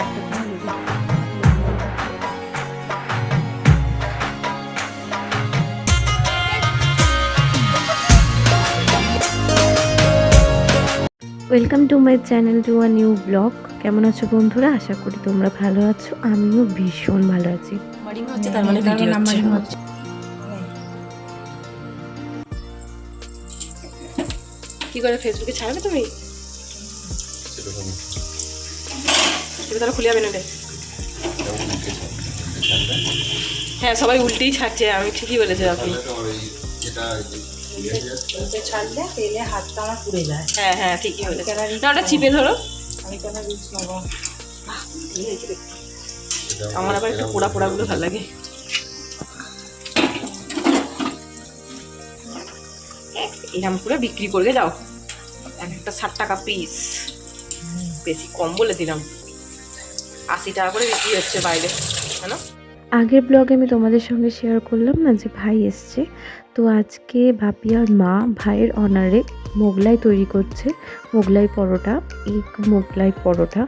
একটা welcome to my channel to a new blog কেমন আছো বন্ধুরা? আশা করি তোমরা ভালো আছো। আমিও ভীষণ ভালো আছি। হচ্ছে তার মানে হচ্ছে। কি করে ফেসবুকে ছাড়বে তুমি? এটা তাহলে খুলে যাবে না। হ্যাঁ সবাই উল্টেই ছাড়ছে আমি ঠিকই বলেছি আপনি। ছাড়লে তেলে হাতটা আমার পুড়ে যায়। হ্যাঁ হ্যাঁ ঠিকই বলেছে। না ওটা চিপে ধরো। আমি কেন রিচ নেব আমার আবার একটু পোড়া পোড়াগুলো ভালো লাগে। এরম করে বিক্রি করে যাও। একটা ষাট টাকা পিস বেশি কম বলে দিলাম। আশি টাকা করে বিক্রি হচ্ছে বাইরে হ্যাঁ আগের ব্লগে আমি তোমাদের সঙ্গে শেয়ার করলাম না যে ভাই এসছে। তো আজকে ভাবি আর মা ভাইয়ের অনারে মোগলাই তৈরি করছে, মোগলাই পরোটা এই মোগলাই পরোটা,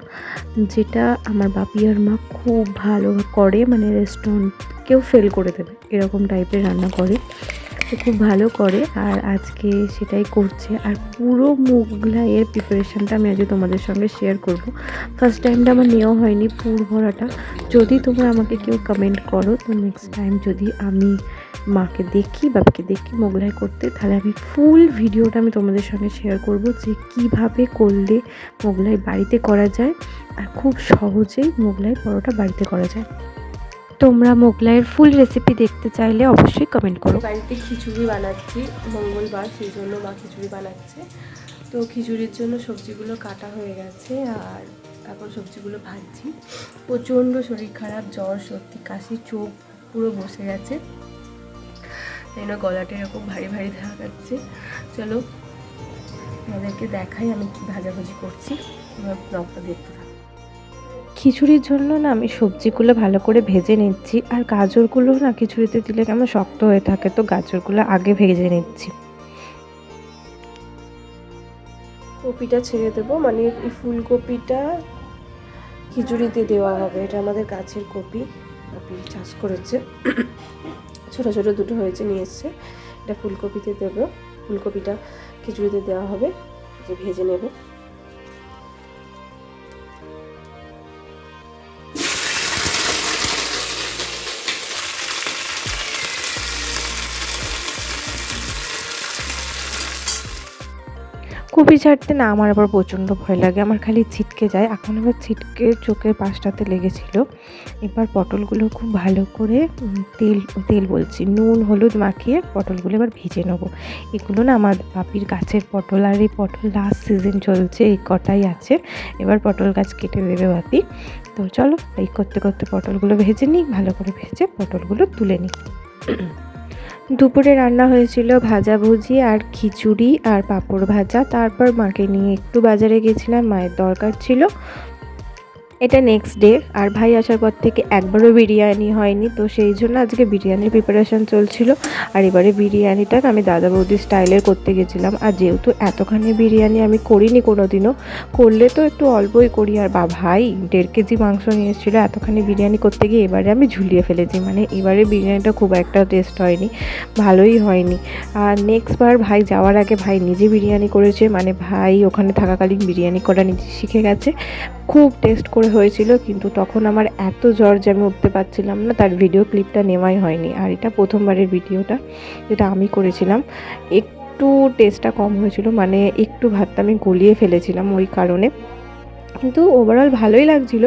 যেটা আমার বাপি আর মা খুব ভালো করে মানে রেস্টুরেন্টকেও ফেল করে দেবে, এরকম টাইপের রান্না করে। খুব ভালো করে আর আজকে সেটাই করছে। আর পুরো মোগলাইয়ের প্রিপারেশানটা আমি আজকে তোমাদের সঙ্গে শেয়ার করব। ফার্স্ট টাইমটা আমার নেওয়া হয়নি পুর ভরাটা। যদি তোমরা আমাকে কেউ কমেন্ট করো, তো নেক্সট টাইম যদি আমি মাকে দেখি, বাবাকে দেখি মোগলাই করতে, তাহলে আমি ফুল ভিডিওটা আমি তোমাদের সঙ্গে শেয়ার করব যে কীভাবে করলে মোগলাই বাড়িতে করা যায় আর খুব সহজেই মোগলাই পরোটা বাড়িতে করা যায়। তোমরা মোগলাইয়ের ফুল রেসিপি দেখতে চাইলে অবশ্যই কমেন্ট করো। বাড়িতে খিচুড়ি বানাচ্ছি, মঙ্গলবার, সেই জন্য মা খিচুড়ি বানাচ্ছে। তো খিচুড়ির জন্য সবজিগুলো কাটা হয়ে গেছে আর এখন সবজিগুলো ভাজছি। প্রচণ্ড শরীর খারাপ, জ্বর, সর্দি, কাশি, চোখ পুরো বসে গেছে। তাই না, গলাটা এরকম ভারী ভারী দেখা যাচ্ছে। চলো আমাদেরকে দেখাই আমি কি ভাজাভাজি করছি। এবার ব্লগটা দেখতে খিচুড়ির জন্য না আমি সবজিগুলো ভালো করে ভেজে নিচ্ছি আর গাজরগুলো না খিচুড়িতে দিলে কেমন শক্ত হয়ে থাকে, তো গাজরগুলো আগে ভেজে নিচ্ছি। কপিটা ছেড়ে দেবো মানে এই ফুলকপিটা খিচুড়িতে দেওয়া হবে, এটা আমাদের গাছের কপি কপি চাষ করেছে। ছোট ছোট দুটো হয়েছে, নিয়ে এসছে, এটা ফুলকপিতে দেবো, ফুলকপিটা খিচুড়িতে দেওয়া হবে যে ভেজে নেব। কপি ছাড়তে না আমার আবার প্রচণ্ড ভয় লাগে। আমার খালি ছিটকে যায়। এখন আবার ছিটকে চোখের পাশটাতে লেগেছিল। এবার পটলগুলো খুব ভালো করে তেল তেল বলছি, নুন, হলুদ মাখিয়ে পটলগুলো এবার ভেজে নেব। এগুলো না আমার বাপির গাছের পটল, আর এই পটল লাস্ট সিজন চলছে, এই কটাই আছে। এবার পটল গাছ কেটে দেবে বাপি। তো চলো, এই করতে করতে পটলগুলো ভেজে নিই, ভালো করে ভেজে পটলগুলো তুলে নিই। দুপুরে রান্না হয়েছিল ভাজাভুজি আর খিচুড়ি আর পাঁপড় ভাজা। তারপর মাকে নিয়ে একটু বাজারে গেছিলাম, মায়ের দরকার ছিল। এটা নেক্সট ডে আর ভাই আসার পর থেকে একবারও বিরিয়ানি হয়নি, তো সেই জন্য আজকে বিরিয়ানির প্রিপারেশন চলছিল। আর এবারে বিরিয়ানিটা আমি দাদা বৌদি স্টাইলের করতে গেছিলাম, আর যেহেতু এতখানি বিরিয়ানি আমি করিনি কোনো দিনও করলে তো একটু অল্পই করি। আর বা ভাই, দেড় কেজি মাংস নিয়ে এসেছিল এতখানি বিরিয়ানি করতে গিয়ে এবারে আমি ঝুলিয়ে ফেলেছি মানে এবারে বিরিয়ানিটা খুব একটা টেস্ট হয়নি, ভালোই হয়নি। আর নেক্সট বার ভাই যাওয়ার আগে ভাই নিজে বিরিয়ানি করেছে মানে ভাই ওখানে থাকাকালীন বিরিয়ানি করা নিজে শিখে গেছে, খুব টেস্ট করে হয়েছিল কিন্তু তখন আমার এত জ্বর যে আমি উঠতে পারছিলাম না তার ভিডিও ক্লিপটা নেওয়াই হয়নি। আর এটা প্রথমবারের ভিডিওটা যেটা আমি করেছিলাম। একটু টেস্টটা কম হয়েছিল মানে একটু ভাতটা আমি গলিয়ে ফেলেছিলাম ওই কারণে। কিন্তু ওভারঅল ভালোই লাগছিল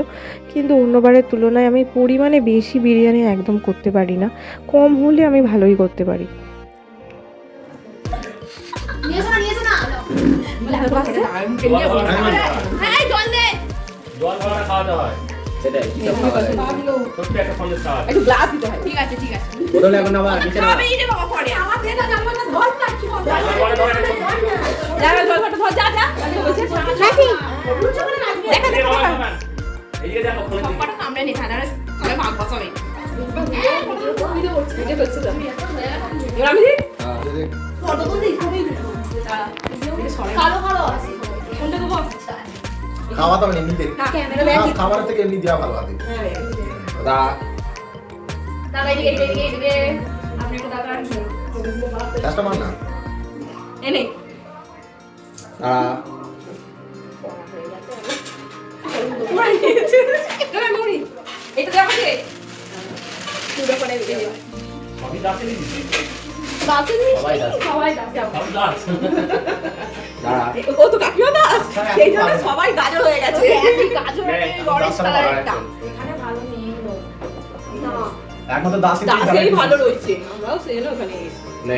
কিন্তু অন্যবারের তুলনায় আমি পরিমাণে বেশি বিরিয়ানি একদম করতে পারি না। কম হলে আমি ভালোই করতে পারি। জল ভরা খাওয়াতে হয়। সেটাই ছোট্ট একটা সন্দেশ খাওয়াতে একটু গ্লাস দিতে হয় ঠিক আছে ঠিক আছে। বোতল এখন আবার নিচে নামা। আমি এটা বাবা পরে আমার দেখা যাবে না ধর না কি বল জল ভরা ধরে রেখো। যা যা, জল ঘাটে ধর যা যা। দেখা এদিকে বাবা, বাবা। দেখো ফোনের দিকে। সামনে নে খানা তাহলে ভাগ বসাবে এটা তো এবার কালো কালো আছে। কোনটা দেবো খাওয়া দাওয়া এমনিতে খা- খাবারের থেকে এমনি দেওয়া ভালো হবে দা দাদা এদিকে এদিকে এদিকে এদিকে আপনি একটু দাদা কাস্টমার না এনে দা পুরো নিয়েছে এটা নুরি এটা দেওয়া আছে পুরো করে দিয়ে দিও সবই দাসে দিছি ও তো কাকিও দাস সেই জন্য সবাই গাজর হয়ে গেছে। গাজর হ্যাঁ, অরেঞ্জ কালার একটা। এখানে ভালো নেই একমাত্র দাসই দাসেরই ভালো রয়েছে। আমরাও সেই ওখানে নে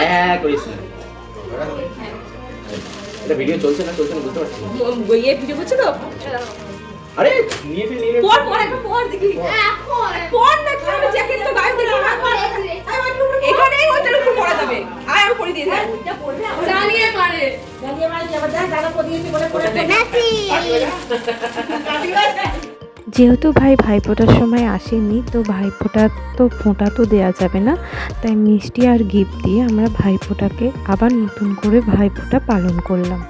হ্যাঁ না। ভিডিও চলছে না? চলছে না বুঝতে পারছি ভিডিও করছে তো? আরে নিয়ে ফেল নিয়ে পর পর একটা পর দেখি। পর। না কি হবে? জ্যাকেট তো গায়ে না এখানেই ওইটার উপর পরা যাবে। আয় আমি পরে দিয়ে দেব জানিয়ে মারে। যেহেতু ভাই ভাইফোঁটার সময় আসেনি তো ভাইফোঁটা তো ফোঁটা তো দেওয়া যাবে না। তাই মিষ্টি আর গিফট দিয়ে আমরা ভাইফোঁটাকে আবার নতুন করে ভাইফোঁটা পালন করলাম।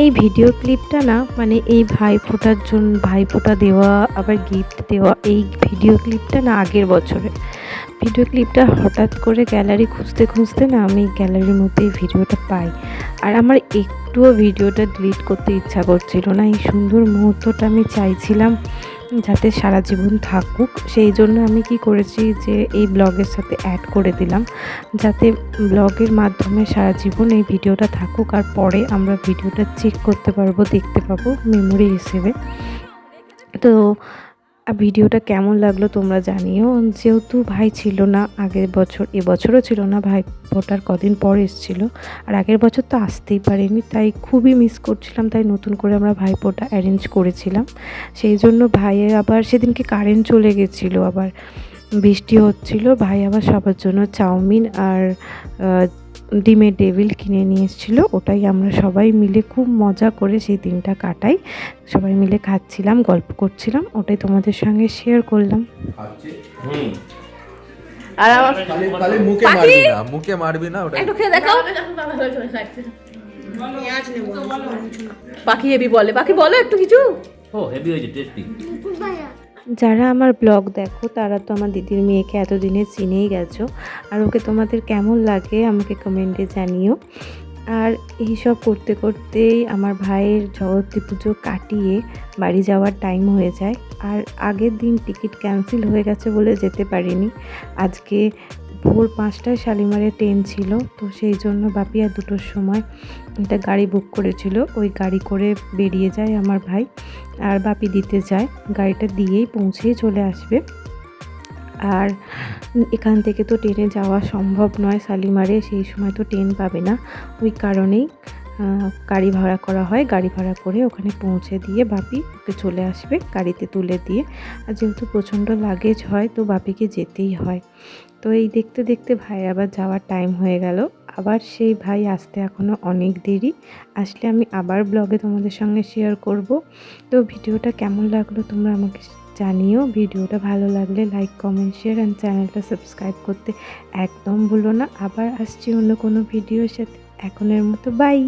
এই ভিডিও ক্লিপটা না মানে এই ভাইফোঁটার জন্য, ভাইফোঁটা দেওয়া, আবার গিফট দেওয়া, এই ভিডিও ক্লিপটা না আগের বছরে। ভিডিও ক্লিপটা হঠাৎ করে গ্যালারি খুঁজতে খুঁজতে না আমি গ্যালারির মধ্যে ভিডিওটা পাই। আর আমার একটুও ভিডিওটা ডিলিট করতে ইচ্ছা করছিল না। এই সুন্দর মুহূর্তটা আমি চাইছিলাম যাতে সারা জীবন থাকুক। সেই জন্য আমি কি করেছি যে এই ব্লগের সাথে অ্যাড করে দিলাম। যাতে ব্লগের মাধ্যমে সারা জীবন এই ভিডিওটা থাকুক আর পরে আমরা ভিডিওটা চেক করতে পারব, দেখতে পাবো মেমোরি হিসেবে। তো ভিডিওটা কেমন লাগল তোমরা জানিও। যেহেতু ভাই ছিল না, আগের বছর এবছরও ছিল না, ভাই ভোটার কদিন পর এসেছিল। আর আগের বছর তো আসতেই পারিনি, তাই খুবই মিস করছিলাম, তাই নতুন করে আমরা ভাইপোটা অ্যারেঞ্জ করেছিলাম। সেই জন্য ভাইয়ের আবার সেদিনকে কারেন্ট চলে গেছিল, আবার বৃষ্টি হচ্ছিল, ভাই আবার সবার জন্য চাউমিন আর ডিমের ডেভিল কিনে নিয়ে এসেছিল। ওটাই আমরা সবাই মিলে খুব মজা করে সেই দিনটা কাটাই। সবাই মিলে খাচ্ছিলাম গল্প করছিলাম ওটাই তোমাদের সঙ্গে শেয়ার করলাম। আর আমার মুখে মারবি না মুখে মারবি না ওটা একটু খেয়ে দেখাও। পাখি হেবি বলে পাখি বলো একটু কিছু। ও হেভি হয়েছে টেস্টি যারা আমার ব্লগ দেখো, তারা তো আমার দিদির মেয়েকে এতদিনে চিনেই গেছো। আর ওকে তোমাদের কেমন লাগে আমাকে কমেন্টে জানিও। আর এইসব করতে করতেই আমার ভাইয়ের জগত্রী পুজো কাটিয়ে বাড়ি যাওয়ার টাইম হয়ে যায়। আর আগের দিন টিকিট ক্যান্সেল হয়ে গেছে বলে যেতে পারিনি। আজকে ভোর পাঁচটায় শালিমারে ট্রেন ছিল, তো সেই জন্য বাপি আর দুটোর সময় একটা গাড়ি বুক করেছিল। ওই গাড়ি করে বেরিয়ে যায় আমার ভাই আর বাপি দিতে যায়। গাড়িটা দিয়েই পৌঁছেই চলে আসবে। আর এখান থেকে তো ট্রেনে যাওয়া সম্ভব নয়, শালিমারে সেই সময় তো ট্রেন পাবে না। ওই কারণেই গাড়ি ভাড়া করা হয়। গাড়ি ভাড়া করে ওখানে পৌঁছে দিয়ে বাপি ওকে চলে আসবে গাড়িতে তুলে দিয়ে। আর যেহেতু প্রচণ্ড লাগেজ হয়, তো বাপিকে যেতেই হয়। তো এই দেখতে দেখতে ভাই আবার যাওয়ার টাইম হয়ে গেল। আবার সেই ভাই আসতে এখনও অনেক দেরি। আসলে আমি আবার ব্লগে তোমাদের সঙ্গে শেয়ার করব। তো ভিডিওটা কেমন লাগল তোমরা আমাকে জানিও। ভিডিওটা ভালো লাগলে লাইক কমেন্ট শেয়ার অ্যান্ড চ্যানেলটা সাবস্ক্রাইব করতে একদম ভুলো না। আবার আসছি অন্য কোনো ভিডিওর সাথে। এখনের মতো বাই